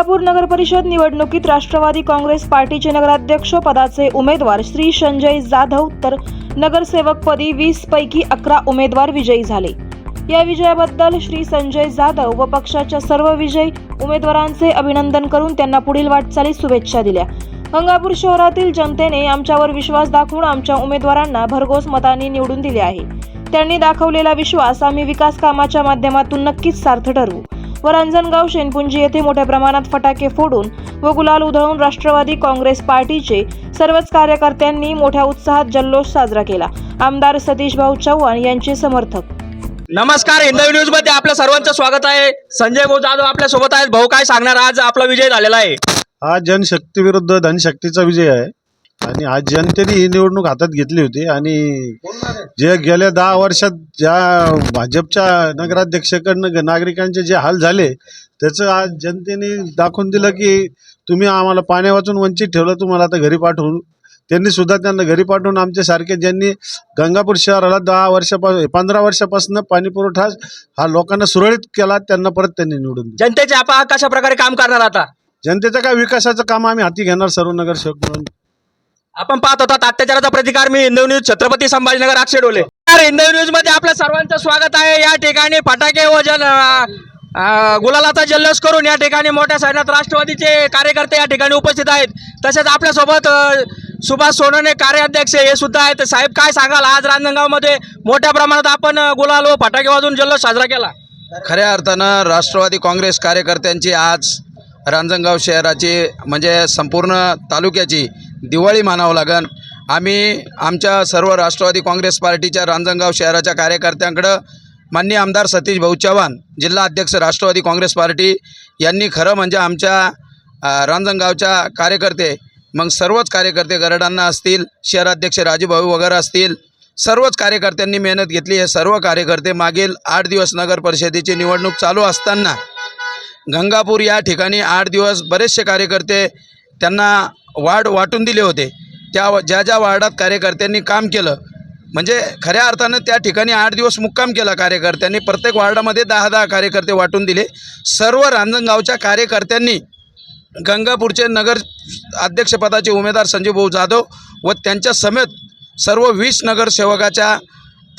गंगापूर नगर परिषद निवडणुकीत राष्ट्रवादी काँग्रेस पार्टीचे नगराध्यक्ष पदाचे उमेदवार श्री संजय जाधव तर नगरसेवकपदी वीस पैकी अकरा उमेदवार विजयी झाले. या विजयाबद्दल श्री संजय जाधव व पक्षाच्या सर्व विजयी उमेदवारांचे अभिनंदन करून त्यांना पुढील वाटचालीस शुभेच्छा दिल्या. गंगापूर शहरातील जनतेने आमच्यावर विश्वास दाखवून आमच्या उमेदवारांना भरघोस मतांनी निवडून दिले आहे. त्यांनी दाखवलेला विश्वास आम्ही विकास कामाच्या माध्यमातून नक्कीच सार्थ ठरवू. व रांजणगाव शेनपुंजी येथे मोठ्या प्रमाणात फटाके फोडून व गुलाल उधळून राष्ट्रवादी काँग्रेस पार्टीचे सर्वच कार्यकर्त्यांनी मोठ्या उत्साहात जल्लोष साजरा केला. आमदार सतीश भाऊ चव्हाण यांचे समर्थक. नमस्कार हिंदवी न्यूजमध्ये आपल्या सर्वांचं स्वागत आहे. संजय भाऊ जाधव आपल्यासोबत आहेत. भाऊ काय सांगणार? आज आपला विजय झालेला आहे. हा जनशक्ती विरुद्ध धनशक्तीचा विजय आहे. आणि आज जनतेने ही निवडणूक हातात घेतली होती आणि जे गेल्या दहा वर्षात ज्या भाजपच्या नगराध्यक्षकडनं नागरिकांचे जे हाल झाले त्याचं आज जनतेने दाखवून दिलं की तुम्ही आम्हाला पाण्या वाचून वंचित ठेवलं तुम्हाला आता घरी पाठवून. त्यांनी सुद्धा त्यांना घरी पाठवून आमच्या सारखे ज्यांनी गंगापूर शहराला दहा वर्षापासून पंधरा वर्षापासून पाणी पुरवठा हा लोकांना सुरळीत केला त्यांना परत त्यांनी निवडून दिलं. जनतेचे आपण कशा प्रकारे काम करणार आता? जनतेचं काय विकासाचं काम आम्ही हाती घेणार सर्व नगरसेवक म्हणून. आपण पाहत होता अत्याचाराचा प्रतिकार मी हिंदवी न्यूज छत्रपती संभाजीनगर अक्षय डोले. तर न्यूजमध्ये आपल्या सर्वांचं स्वागत आहे. या ठिकाणी फटाके व जल गुलालाचा जल्लोष करून या ठिकाणी मोठ्या सैन्यात राष्ट्रवादीचे कार्यकर्ते या ठिकाणी उपस्थित आहेत. तसेच आपल्यासोबत सुभाष सोनवणे कार्याध्यक्ष हे सुद्धा आहेत. साहेब काय सांगाल? आज रांजणगावमध्ये मोठ्या प्रमाणात आपण गुलाल व फटाके वाजून जल्लोष साजरा केला. खऱ्या अर्थानं राष्ट्रवादी काँग्रेस कार्यकर्त्यांची आज रांजणगाव शहराची म्हणजे संपूर्ण तालुक्याची दिवाळी मानावं लागन. आम्ही आमच्या सर्व राष्ट्रवादी काँग्रेस पार्टीच्या रांजणगाव शहराच्या कार्यकर्त्यांकडं माननीय आमदार सतीश भाऊ चव्हाण जिल्हा अध्यक्ष राष्ट्रवादी काँग्रेस पार्टी यांनी खरं म्हणजे आमच्या रांजणगावच्या कार्यकर्ते मग सर्वच कार्यकर्ते गरडांना असतील शहराध्यक्ष राजूभाऊ वगैरे असतील सर्वच कार्यकर्त्यांनी मेहनत घेतली. हे सर्व कार्यकर्ते मागील आठ दिवस नगर परिषदेची निवडणूक चालू असताना गंगापूर या ठिकाणी आठ दिवस बरेचसे कार्यकर्ते त्यांना वार्ड वाटून दिले होते. त्या ज्या ज्या वार्डात कार्यकर्त्यांनी काम केलं म्हणजे खऱ्या अर्थानं त्या ठिकाणी आठ दिवस मुक्काम केला कार्यकर्त्यांनी प्रत्येक वार्डामध्ये दहा दहा कार्यकर्ते वाटून दिले. सर्व रांजणगावच्या कार्यकर्त्यांनी गंगापूरचे नगर अध्यक्षपदाचे उमेदवार संजय भाऊ जाधव व त्यांच्या समेत सर्व वीस नगरसेवकाच्या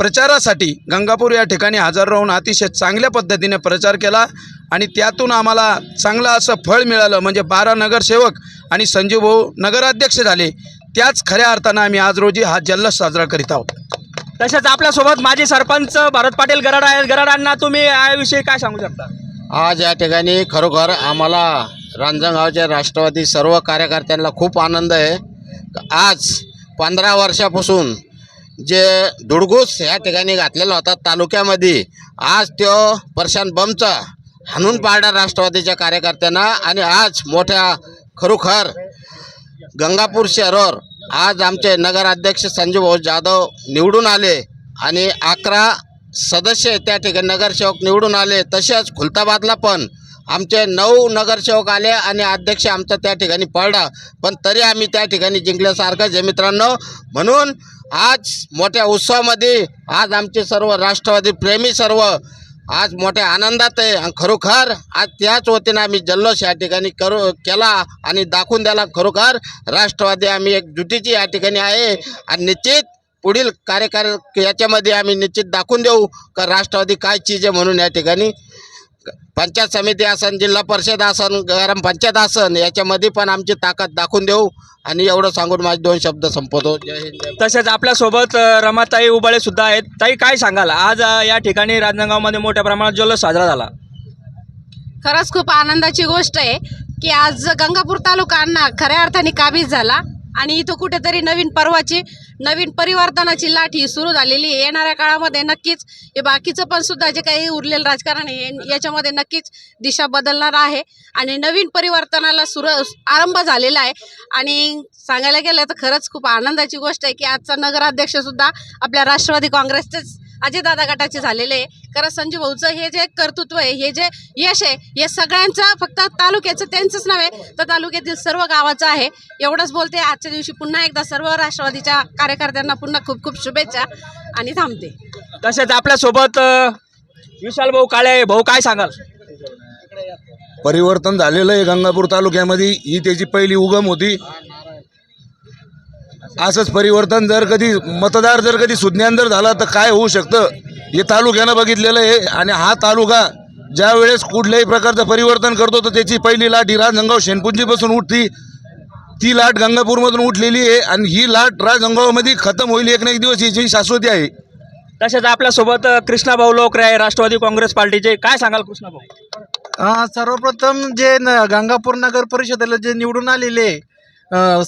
प्रचारासाठी गंगापूर या ठिकाणी हजर राहून अतिशय चांगल्या पद्धतीने प्रचार केला आणि त्यातून आम्हाला चांगलं असं फळ मिळालं. म्हणजे बारा नगरसेवक आणि संजीव भाऊ नगराध्यक्ष झाले. त्याच खऱ्या अर्थानं आम्ही आज रोजी हा जल्लोष साजरा करीत आहोत. तसेच आपल्यासोबत माजी सरपंच भरत पाटील गराड आहेत. गराडांना तुम्ही याविषयी काय सांगू शकता? आज या ठिकाणी खरोखर आम्हाला रांजणगावच्या राष्ट्रवादी सर्व कार्यकर्त्यांना खूप आनंद आहे. आज पंधरा वर्षापासून जे धुडगूस या ठिकाणी घातलेला होता तालुक्यामध्ये. आज तो प्रशांत बमचा हाणून पाडला राष्ट्रवादीच्या कार्यकर्त्यांना आणि आज मोठ्या खरोखर गंगापूर शहरावर आज आमचे नगराध्यक्ष संजू भाऊ जाधव निवडून आले आणि अकरा सदस्य त्या ठिकाणी नगरसेवक निवडून आले. तसेच खुलताबादला पण आमचे नऊ नगरसेवक आले आणि अध्यक्ष आमचा त्या ठिकाणी पडला. पण तरी आम्ही त्या ठिकाणी जिंकल्यासारखंच आहे मित्रांनो. म्हणून आज मोठ्या उत्सवामध्ये आज आमचे सर्व राष्ट्रवादी प्रेमी सर्व आज मोठ्या आनंदात आहे आणि खरोखर आज त्याच वतीनं आम्ही जल्लोष या ठिकाणी करू केला आणि दाखवून द्याला खरोखर राष्ट्रवादी आम्ही एक जुटीची या ठिकाणी आहे. आणि निश्चित पुढील कार्यकार याच्यामध्ये आम्ही निश्चित दाखवून देऊ का राष्ट्रवादी काय चीज आहे म्हणून या ठिकाणी. पंचायत समिती असन जिल्हा परिषद असन ग्रामपंचायत असन याच्यामध्ये पण आमची ताकद दाखवून देऊ. आणि एवढं सांगून माझे दोन शब्द संपवतो. तसेच आपल्यासोबत रमाताई उबाळे सुद्धा आहेत. ताई काय सांगाल? आज या ठिकाणी रांजणगावमध्ये मोठ्या प्रमाणात जल्लोष साजरा झाला. खरंच खूप आनंदाची गोष्ट आहे की आज गंगापूर तालुका खऱ्या अर्थाने काबीज झाला. आणि इथं कुठेतरी नवीन पर्वाची नवीन परिवर्तनाची लाट ही सुरू झालेली आहे. येणाऱ्या काळामध्ये नक्कीच हे बाकीचं पण सुद्धा जे काही उरलेलं राजकारण आहे याच्यामध्ये नक्कीच दिशा बदलणार आहे. आणि नवीन परिवर्तनाला सुर आरंभ झालेला आहे. आणि सांगायला गेलं तर खरंच खूप आनंदाची गोष्ट आहे की आजचा नगराध्यक्षसुद्धा आपल्या राष्ट्रवादी काँग्रेसचेच अजयदादा गटाचे झालेले आहे. कारण संजू भाऊचं हे जे कर्तृत्व आहे हे जे यश आहे हे सगळ्यांचं फक्त तालुक्याचं त्यांचंच नव्हे तर तालुक्यातील सर्व गावाचं आहे. एवढंच बोलते आजच्या दिवशी पुन्हा एकदा सर्व राष्ट्रवादीच्या कार्यकर्त्यांना पुन्हा खूप खूप शुभेच्छा आणि थांबते. तसेच आपल्यासोबत विशाल भाऊ काळे आहे. भाऊ काय सांगाल? परिवर्तन झालेलं आहे गंगापूर तालुक्यामध्ये. ही त्याची पहिली उगम होती. असंच परिवर्तन जर कधी मतदार जर कधी सुज्ञान जर झाला तर काय होऊ शकतं? हे तालुक्यानं बघितलेलं आहे आणि हा तालुका ज्या वेळेस कुठल्याही प्रकारचं परिवर्तन करतो तर त्याची पहिली लाट ही राजगंगाव शेनपुंजीपासून उठती. ती लाट गंगापूरमधून उठलेली आहे आणि ही लाट राजगंगावमध्ये खतम होईल एक ना एक दिवस याची शाश्वती आहे. तसेच आपल्यासोबत कृष्णाभाऊ लोकरे आहे राष्ट्रवादी काँग्रेस पार्टीचे. काय सांगाल कृष्णाभाऊ सर्वप्रथम जे न गंगापूर नगर परिषदेला जे निवडून आलेले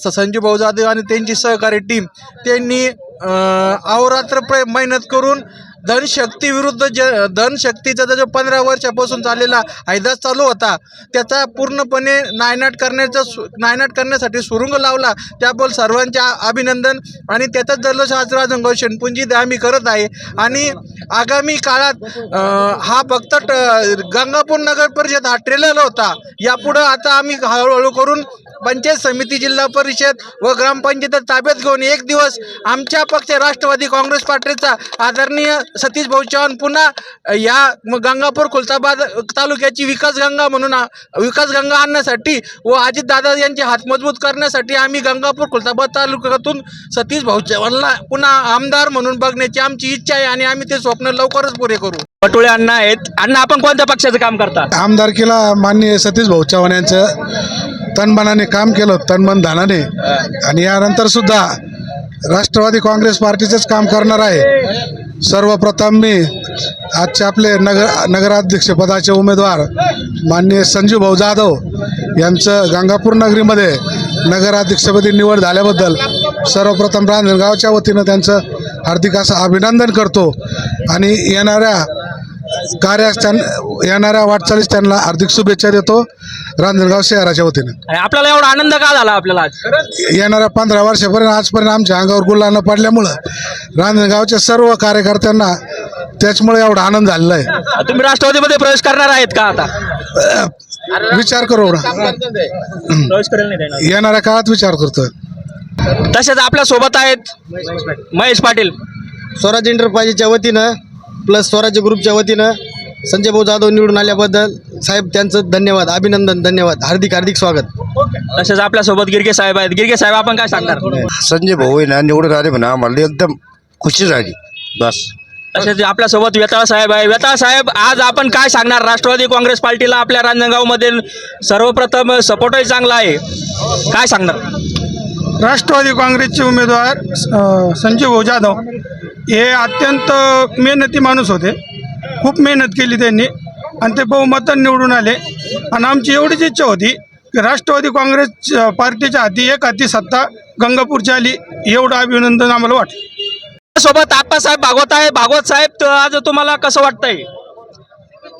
संजू भाऊ जाधव आणि त्यांची सहकारी टीम त्यांनी अहोरात्र प्र मेहनत करून धनशक्ती विरुद्ध ज धनशक्तीचा जो पंधरा वर्षापासून चाललेला हैदास चालू होता त्याचा पूर्णपणे नायनाट करण्याचा सु नायनाट करण्यासाठी सुरुंग लावला. त्याबद्दल सर्वांचे अभिनंदन आणि त्याचाच जल्लोष आज राजंगाव शेणपुंजी आम्ही करत आहे. आणि आगामी काळात हा फक्त ट- गंगापूर नगर परिषद हा ट्रेलर होता. यापुढं आता आम्ही हळूहळू करून पंचायत समिती जिल्हा परिषद व ग्रामपंचायत ताब्यात घेऊन एक दिवस आमच्या पक्ष राष्ट्रवादी काँग्रेस पार्टीचा आदरणीय सतीश भाऊ चव्हाण पुन्हा या गंगापूर खुलताबाद तालुक्याची विकास गंगा म्हणून विकास गंगा आणण्यासाठी व अजितदादा यांचे हात मजबूत करण्यासाठी आम्ही गंगापूर खुलताबाद तालुक्यातून सतीश भाऊ चव्हाणला पुन्हा आमदार म्हणून बघण्याची आमची इच्छा आहे आणि आम्ही ते स्वप्न लवकरच पुरे करू. पटोळे अण्णा आहेत. अण्णा आपण कोणत्या पक्षाचं काम करता? आमदारकीला माननीय सतीश भाऊ चव्हाण यांचं तनमनाने काम केलं तनमन धनाने. आणि यानंतर सुद्धा राष्ट्रवादी काँग्रेस पार्टीचंच काम करणार आहे. सर्वप्रथम मी आजचे आपले नगर नगराध्यक्षपदाचे उमेदवार माननीय संजीव भाऊ जाधव यांचं गंगापूर नगरीमध्ये नगराध्यक्षपदी निवड झाल्याबद्दल सर्वप्रथम रांजणगावच्या वतीनं त्यांचं हार्दिक असं अभिनंदन करतो. आणि येणाऱ्या कार्यास त्यां येणाऱ्या वाटचालीस त्यांना हार्दिक शुभेच्छा देतो. रांजणगाव शहराच्या वतीनं. आणि आपल्याला एवढा आनंद का झाला आपल्याला आज? येणाऱ्या पंधरा वर्षापर्यंत आजपर्यंत आमच्या अंगावर गुल्हा न पडल्यामुळं रांजणगावच्या सर्व कार्यकर्त्यांना त्याच्यामुळे एवढा आनंद झालेला आहे. तुम्ही राष्ट्रवादीमध्ये प्रवेश करणार आहेत का आता? विचार करू ना. प्रवेश करेल नाही देणार. येणाऱ्या काळात विचार करतोय. तसेच आपल्यासोबत आहेत महेश पाटील. स्वराज एंटरप्राइजेसच्या वतीनं प्लस स्वराज्य ग्रुपच्या वतीनं संजय भाऊ जाधव निवडून आल्याबद्दल साहेब त्यांचं धन्यवाद अभिनंदन धन्यवाद. हार्दिक हार्दिक स्वागत. तसेच आपल्यासोबत गिरगे साहेब आहेत. गिरगे साहेब आपण काय सांगणार? संजय भाऊ आहे ना निवडून आले म्हणा आम्हाला एकदम खुशी झाली. बस. तसेच आपल्यासोबत वेताळ साहेब आहे. वेताळ साहेब आज आपण काय सांगणार? राष्ट्रवादी काँग्रेस पार्टीला आपल्या रांजणगावमध्ये सर्वप्रथम सपोर्टही चांगला आहे. काय सांगणार? राष्ट्रवादी काँग्रेसचे उमेदवार अ, संजय भाऊ जाधव. हे अत्यंत मेहनती माणूस होते. खूप मेहनत केली त्यांनी. आणि ते बहुमताने निवडून आले. आणि आमची एवढीच इच्छा होती की राष्ट्रवादी काँग्रेस पार्टीच्या हाती एक हाती सत्ता गंगापूरची आली. एवढं अभिनंदन आम्हाला वाटलं. सोबत आप्पासाहेब भागवत आहे. भागवत साहेब आज तुम्हाला कसं वाटतंय?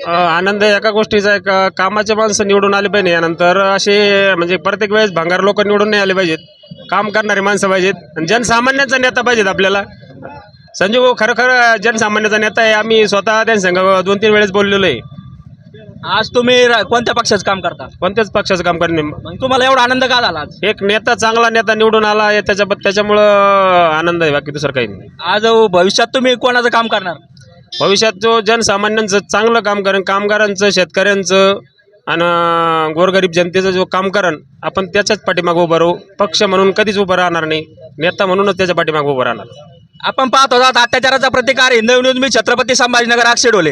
आनंद एका गोष्टीचा आहे का कामाचे माणसं निवडून आले पाहिजे. यानंतर असे म्हणजे प्रत्येक वेळेस भंगार लोक निवडून नाही आले पाहिजेत. काम करणारे माणसं पाहिजेत. आणि जनसामान्यांचा नेता पाहिजेत आपल्याला. संजय भाऊ खरोखर जनसामान्याचा नेता आहे. आम्ही स्वतः त्यांच्यासंग दोन तीन वेळेस बोललेलो आहे. आज तुम्ही रा- कोणत्या पक्षाचं काम करता? कोणत्याच पक्षाचं काम करणे मग तुम्हाला एवढा आनंद का झाला आज? एक नेता चांगला नेता निवडून आला आहे. त्याच्या त्याच्यामुळं आनंद आहे. बाकी दुसरं काही नाही. आज भविष्यात तुम्ही कोणाचं काम करणार? भविष्यात जो जनसामान्यांचं चांगलं काम करेन कामगारांचं शेतकऱ्यांचं आणि गोरगरीब जनतेचं जो काम करण आपण त्याच्याच पाठीमागे उभं राहू. पक्ष म्हणून कधीच उभं राहणार नाही. नेता म्हणूनच त्याच्या पाठीमागे उभं राहणार. आपण पाहत होता अत्याचाराचा प्रतिकार हिंदू न्यूज मी छत्रपती संभाजीनगर आक्षेडोले